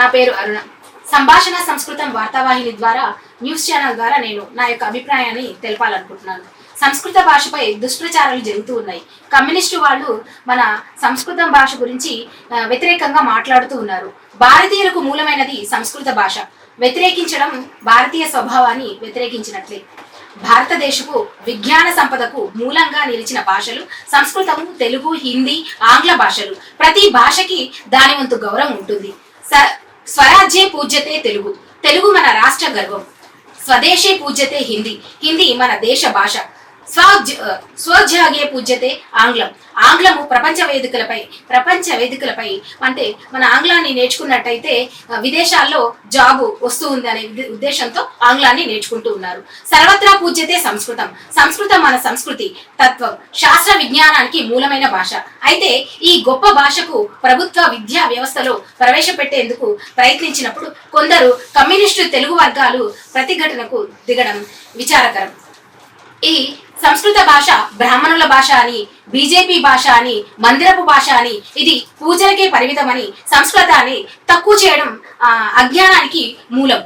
నా పేరు అరుణ. సంభాషణ సంస్కృతం వార్తావాహిని ద్వారా న్యూస్ ఛానల్ ద్వారా నేను నా యొక్క అభిప్రాయాన్ని తెలపాలనుకుంటున్నాను. సంస్కృత భాషపై దుష్ప్రచారాలు జరుగుతూ ఉన్నాయి. కమ్యూనిస్టు వాళ్ళు మన సంస్కృతం భాష గురించి వ్యతిరేకంగా మాట్లాడుతూ ఉన్నారు. భారతీయులకు మూలమైనది సంస్కృత భాష. వ్యతిరేకించడం భారతీయ స్వభావాన్ని వ్యతిరేకించినట్లే. భారతదేశపు విజ్ఞాన సంపదకు మూలంగా నిలిచిన భాషలు సంస్కృతము తెలుగు హిందీ ఆంగ్ల భాషలు. ప్రతి భాషకి దాని వంతు గౌరవం ఉంటుంది. స- స్వరాజ్యే పూజ్యతే తెలుగు. తెలుగు మన రాష్ట్ర గర్వం. స్వదేశే పూజ్యతే హిందీ. హిందీ మన దేశ భాష. స్వ పూజ్యతే ఆంగ్లం. ఆంగ్లము ప్రపంచ వేదికలపై ప్రపంచ వేదికలపై అంటే మన ఆంగ్లాన్ని నేర్చుకున్నట్టయితే విదేశాల్లో జాబు వస్తూ ఉందనే ఉద్దేశంతో ఆంగ్లాన్ని నేర్చుకుంటూ ఉన్నారు. సర్వత్రా పూజ్యతే సంస్కృతం. సంస్కృతం మన సంస్కృతి తత్వం శాస్త్ర విజ్ఞానానికి మూలమైన భాష. అయితే ఈ గొప్ప భాషకు ప్రభుత్వ విద్యా వ్యవస్థలో ప్రవేశపెట్టేందుకు ప్రయత్నించినప్పుడు కొందరు కమ్యూనిస్టు తెలుగు వర్గాలు ప్రతిఘటనకు దిగడం విచారకరం. ఈ సంస్కృత భాష బ్రాహ్మణుల భాష అని బీజేపీ భాష అని మందిరపు భాష అని ఇది పూజలకే పరిమితమని సంస్కృతాన్ని తక్కువ చేయడం అజ్ఞానానికి మూలం.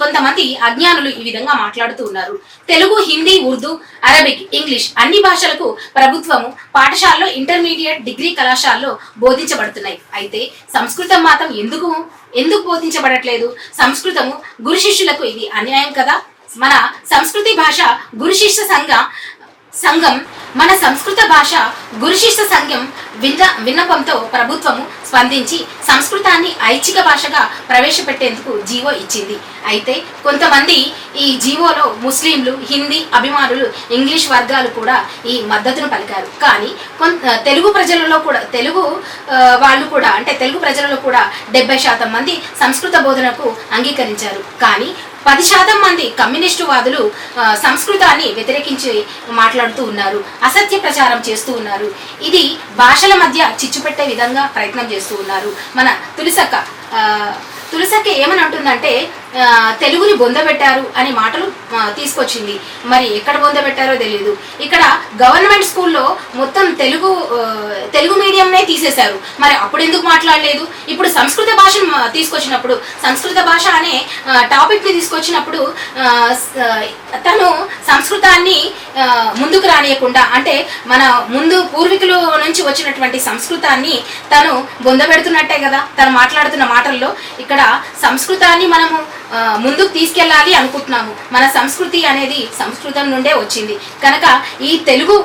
కొంతమంది అజ్ఞానులు ఈ విధంగా మాట్లాడుతూ ఉన్నారు. తెలుగు హిందీ ఉర్దూ అరబిక్ ఇంగ్లీష్ అన్ని భాషలకు ప్రభుత్వము పాఠశాలలో ఇంటర్మీడియట్ డిగ్రీ కళాశాలలో బోధించబడుతున్నాయి. అయితే సంస్కృతం మాత్రం ఎందుకు ఎందుకు బోధించబడట్లేదు? సంస్కృతము గురు శిష్యులకు ఇది అన్యాయం కదా? మన సంస్కృతి భాష గురుశిష్ట సంఘ సంఘం మన సంస్కృత భాష గురుశిష్ట సంఘం విన్న విన్నపంతో ప్రభుత్వము స్పందించి సంస్కృతాన్ని ఐచ్ఛిక భాషగా ప్రవేశపెట్టేందుకు జీవో ఇచ్చింది. అయితే కొంతమంది ఈ జీవోలో ముస్లింలు హిందీ అభిమానులు ఇంగ్లీష్ వర్గాలు కూడా ఈ మద్దతును పలికారు. కానీ కొంత తెలుగు ప్రజలలో కూడా తెలుగు వాళ్ళు కూడా అంటే తెలుగు ప్రజలలో కూడా డెబ్బై శాతం మంది సంస్కృత బోధనకు అంగీకరించారు. కానీ పది శాతం మంది కమ్యూనిస్టు వాదులు సంస్కృతాన్ని వ్యతిరేకించి మాట్లాడుతూ ఉన్నారు అసత్య ప్రచారం చేస్తూ ఉన్నారు. ఇది భాషల మధ్య చిచ్చు పెట్టే విధంగా ప్రయత్నం చేస్తూ ఉన్నారు. మన తులసక్క తులసక్క ఏమని అంటుందంటే తెలుగుని బొందబెట్టారు అనే మాటలు తీసుకొచ్చింది. మరి ఎక్కడ బొందబెట్టారో తెలియదు ఇక్కడ గవర్నమెంట్ స్కూల్లో మొత్తం తెలుగు తెలుగు మీడియంనే తీసేశారు. మరి అప్పుడు ఎందుకు మాట్లాడలేదు? ఇప్పుడు సంస్కృత భాషను తీసుకొచ్చినప్పుడు సంస్కృత భాష అనే టాపిక్ని తీసుకొచ్చినప్పుడు తను సంస్కృతాన్ని ముందుకు రానియకుండా అంటే మన ముందు పూర్వీకులు నుంచి వచ్చినటువంటి సంస్కృతాన్ని తను బొందబెడుతున్నట్టే కదా తను మాట్లాడుతున్న మాటల్లో. ఇక్కడ సంస్కృతాన్ని మనము ముందుకు తీసుకెళ్ళాలి అనుకుంటున్నాము. మన సంస్కృతి అనేది సంస్కృతం నుండే వచ్చింది. కనుక ఈ తెలుగు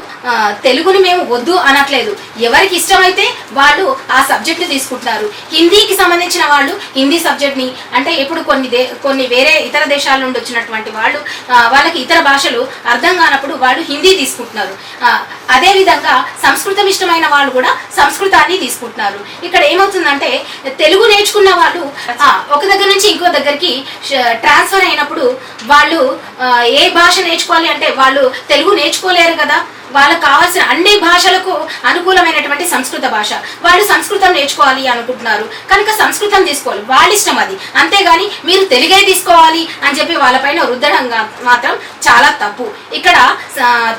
తెలుగుని మేము వద్దు అనట్లేదు. ఎవరికి ఇష్టమైతే వాళ్ళు ఆ సబ్జెక్ట్ని తీసుకుంటున్నారు. హిందీకి సంబంధించిన వాళ్ళు హిందీ సబ్జెక్ట్ని అంటే ఇప్పుడు కొన్ని దే కొన్ని వేరే ఇతర దేశాల నుండి వచ్చినటువంటి వాళ్ళు వాళ్ళకి ఇతర భాషలు అర్థం కానప్పుడు వాళ్ళు హిందీ తీసుకుంటున్నారు. అదేవిధంగా సంస్కృతం ఇష్టమైన వాళ్ళు కూడా సంస్కృతాన్ని తీసుకుంటున్నారు. ఇక్కడ ఏమవుతుందంటే తెలుగు నేర్చుకున్న వాళ్ళు ఒక దగ్గర నుంచి ఇంకో దగ్గరికి ట్రాన్స్ఫర్ అయినప్పుడు వాళ్ళు ఏ భాష నేర్చుకోవాలి అంటే వాళ్ళు తెలుగు నేర్చుకోలేరు కదా. వాళ్ళకు కావాల్సిన అన్ని భాషలకు అనుకూలమైనటువంటి సంస్కృత భాష. వాళ్ళు సంస్కృతం నేర్చుకోవాలి అనుకుంటున్నారు. కనుక సంస్కృతం తీసుకోవాలి. వాళ్ళ ఇష్టం అది. అంతేగాని మీరు తెలుగే తీసుకోవాలి అని చెప్పి వాళ్ళపైన రుద్దడం మాత్రం చాలా తప్పు. ఇక్కడ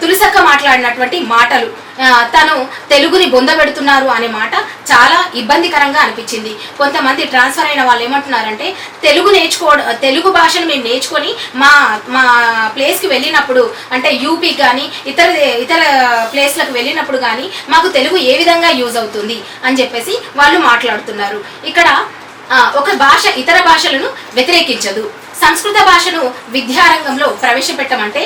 తులసక్క మాట్లాడినటువంటి మాటలు. తను తెలుగుని బొందబెడుతున్నారు అనే మాట చాలా ఇబ్బందికరంగా అనిపించింది. కొంతమంది ట్రాన్స్ఫర్ అయిన వాళ్ళు ఏమంటున్నారంటే తెలుగు నేర్చుకో తెలుగు భాషను మేము నేర్చుకొని మా మా ప్లేస్కి వెళ్ళినప్పుడు అంటే యూపీ కానీ ఇతర ఇతర ప్లేస్లకు వెళ్ళినప్పుడు కానీ మాకు తెలుగు ఏ విధంగా యూజ్ అవుతుంది? అని చెప్పేసి వాళ్ళు మాట్లాడుతున్నారు. ఇక్కడ ఒక భాష ఇతర భాషలను వ్యతిరేకించదు. సంస్కృత భాషను విద్యారంగంలో ప్రవేశపెట్టమంటే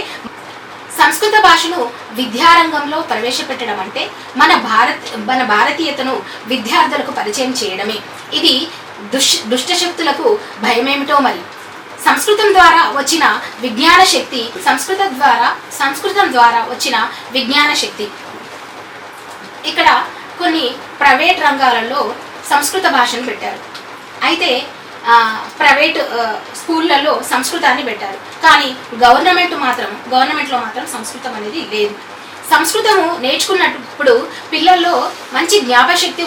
సంస్కృత భాషను విద్యారంగంలో ప్రవేశపెట్టడం అంటే మన భారత్ మన భారతీయతను విద్యార్థులకు పరిచయం చేయడమే. ఇది దుష్ దుష్టశక్తులకు భయమేమిటో మరి? సంస్కృతం ద్వారా వచ్చిన విజ్ఞాన శక్తి సంస్కృత ద్వారా సంస్కృతం ద్వారా వచ్చిన విజ్ఞాన శక్తి. ఇక్కడ కొన్ని ప్రైవేట్ రంగాలలో సంస్కృత భాషను పెట్టారు. అయితే ప్రైవేట్ స్కూళ్ళల్లో సంస్కృతాన్ని పెట్టారు. కానీ గవర్నమెంట్ మాత్రం గవర్నమెంట్లో మాత్రం సంస్కృతం అనేది లేదు. సంస్కృతము నేర్చుకున్నప్పుడు పిల్లల్లో మంచి జ్ఞాపశక్తి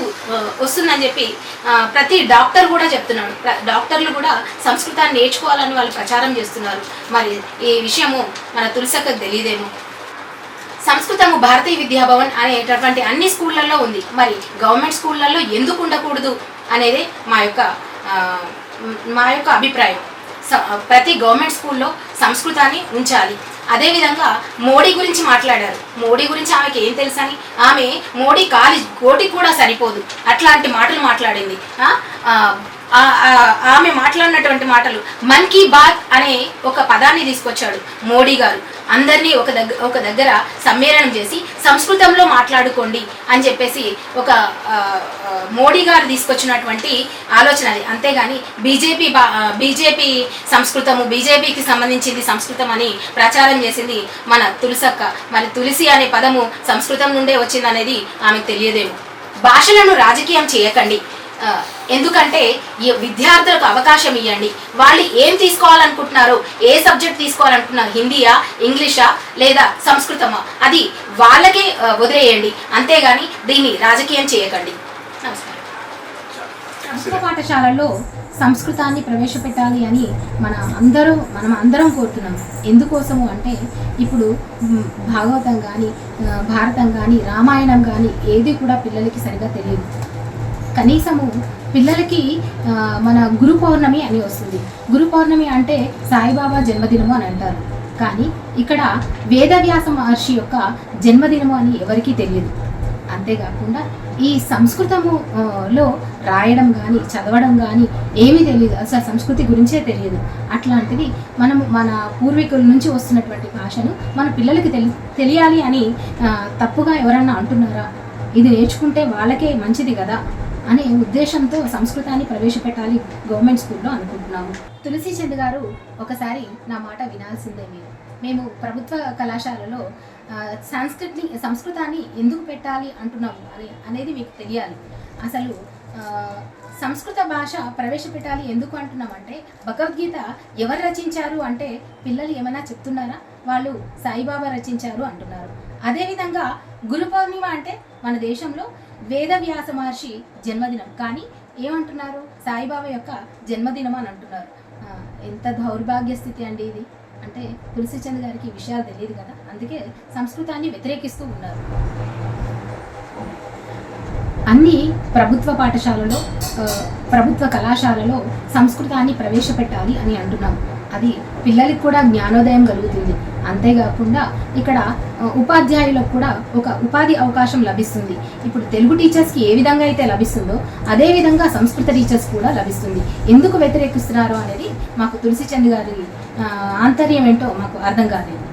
వస్తుందని చెప్పి ప్రతి డాక్టర్ కూడా చెప్తున్నాడు. డాక్టర్లు కూడా సంస్కృతాన్ని నేర్చుకోవాలని వాళ్ళు ప్రచారం చేస్తున్నారు. మరి ఈ విషయము మన తులసక్కకు తెలియదేమో. సంస్కృతము భారతీయ విద్యాభవన్ అనేటటువంటి అన్ని స్కూళ్ళల్లో ఉంది. మరి గవర్నమెంట్ స్కూళ్ళల్లో ఎందుకు ఉండకూడదు అనేది మా యొక్క మా యొక్క అభిప్రాయం. స- ప్రతి గవర్నమెంట్ స్కూల్లో సంస్కృతాన్ని ఉంచాలి. అదేవిధంగా మోడీ గురించి మాట్లాడారు. మోడీ గురించి ఆమెకి ఏం తెలుసని? ఆమె మోడీ కాలి కోటి కూడా సరిపోదు. అట్లాంటి మాటలు మాట్లాడింది. ఆమె మాట్లాడినటువంటి మాటలు మన్ కీ బాత్ అనే ఒక పదాన్ని తీసుకొచ్చాడు మోడీ గారు. అందరినీ ఒక దగ్గర ఒక దగ్గర సమ్మేళనం చేసి సంస్కృతంలో మాట్లాడుకోండి అని చెప్పేసి ఒక మోడీ గారు తీసుకొచ్చినటువంటి ఆలోచన అది. అంతేగాని బీజేపీ బీజేపీ సంస్కృతము బీజేపీకి సంబంధించింది సంస్కృతం అని ప్రచారం చేసింది మన తులసక్క. మరి తులసి అనే పదము సంస్కృతం నుండే వచ్చింది అనేది ఆమెకు తెలియదేమో. భాషలను రాజకీయం చేయకండి. ఎందుకంటే ఈ విద్యార్థులకు అవకాశం ఇవ్వండి వాళ్ళు ఏం తీసుకోవాలనుకుంటున్నారో ఏ సబ్జెక్ట్ తీసుకోవాలనుకుంటున్నారు హిందీయా ఇంగ్లీషా లేదా సంస్కృతమా అది వాళ్ళకే వదిలేయండి. అంతేగాని దీన్ని రాజకీయం చేయకండి. నమస్కారం. ప్రభుత్వ పాఠశాలల్లో సంస్కృతాన్ని ప్రవేశపెట్టాలి అని మన అందరూ మనం అందరం కోరుతున్నాం. ఎందుకోసము అంటే ఇప్పుడు భాగవతం కానీ భారతం కానీ రామాయణం కానీ ఏది కూడా పిల్లలకి సరిగా తెలియదు. కనీసము పిల్లలకి మన గురు పౌర్ణమి అని వస్తుంది. గురు పౌర్ణమి అంటే సాయిబాబా జన్మదినము అని అంటారు. కానీ ఇక్కడ వేదవ్యాస మహర్షి యొక్క జన్మదినము అని ఎవరికీ తెలియదు. అంతేకాకుండా ఈ సంస్కృతము లో రాయడం కానీ చదవడం కానీ ఏమీ తెలియదు. అసలు సంస్కృతి గురించే తెలియదు. అట్లాంటిది మనము మన పూర్వీకుల నుంచి వస్తున్నటువంటి భాషను మన పిల్లలకి తెలి తెలియాలి అని తప్పుగా ఎవరన్నా అంటున్నారా? ఇది నేర్చుకుంటే వాళ్ళకే మంచిది కదా? అనే ఉద్దేశంతో సంస్కృతాన్ని ప్రవేశపెట్టాలి గవర్నమెంట్ స్కూల్లో అనుకుంటున్నాము. తులసి చంద్ గారు ఒకసారి నా మాట వినాల్సిందే మీరు. మేము ప్రభుత్వ కళాశాలలో సంస్కృతిని సంస్కృతాన్ని ఎందుకు పెట్టాలి అంటున్నాము అని అనేది మీకు తెలియాలి. అసలు సంస్కృత భాష ప్రవేశపెట్టాలి ఎందుకు అంటున్నామంటే భగవద్గీత ఎవరు రచించారు అంటే పిల్లలు ఏమైనా చెప్తున్నారా? వాళ్ళు సాయిబాబా రచించారు అంటున్నారు. అదేవిధంగా గురు పౌర్ణిమ అంటే మన దేశంలో వేదవ్యాస మహర్షి జన్మదినం. కానీ ఏమంటున్నారు? సాయిబాబా యొక్క జన్మదినం అని అంటున్నారు. ఎంత దౌర్భాగ్య స్థితి అండి ఇది. అంటే తులసిచంద్ గారికి ఈ విషయాలు తెలియదు కదా. అందుకే సంస్కృతాన్ని వ్యతిరేకిస్తూ ఉన్నారు. అన్ని ప్రభుత్వ పాఠశాలలో ప్రభుత్వ కళాశాలలో సంస్కృతాన్ని ప్రవేశపెట్టాలి అని అంటున్నాం. అది పిల్లలకి కూడా జ్ఞానోదయం కలుగుతుంది. అంతేకాకుండా ఇక్కడ ఉపాధ్యాయులకు కూడా ఒక ఉపాధి అవకాశం లభిస్తుంది. ఇప్పుడు తెలుగు టీచర్స్కి ఏ విధంగా అయితే లభిస్తుందో అదే విధంగా సంస్కృత టీచర్స్ కూడా లభిస్తుంది. ఎందుకు వ్యతిరేకిస్తున్నారు అనేది మాకు తులసిచంద్ గారి ఆంతర్యం ఏంటో మాకు అర్థం కాలేదు.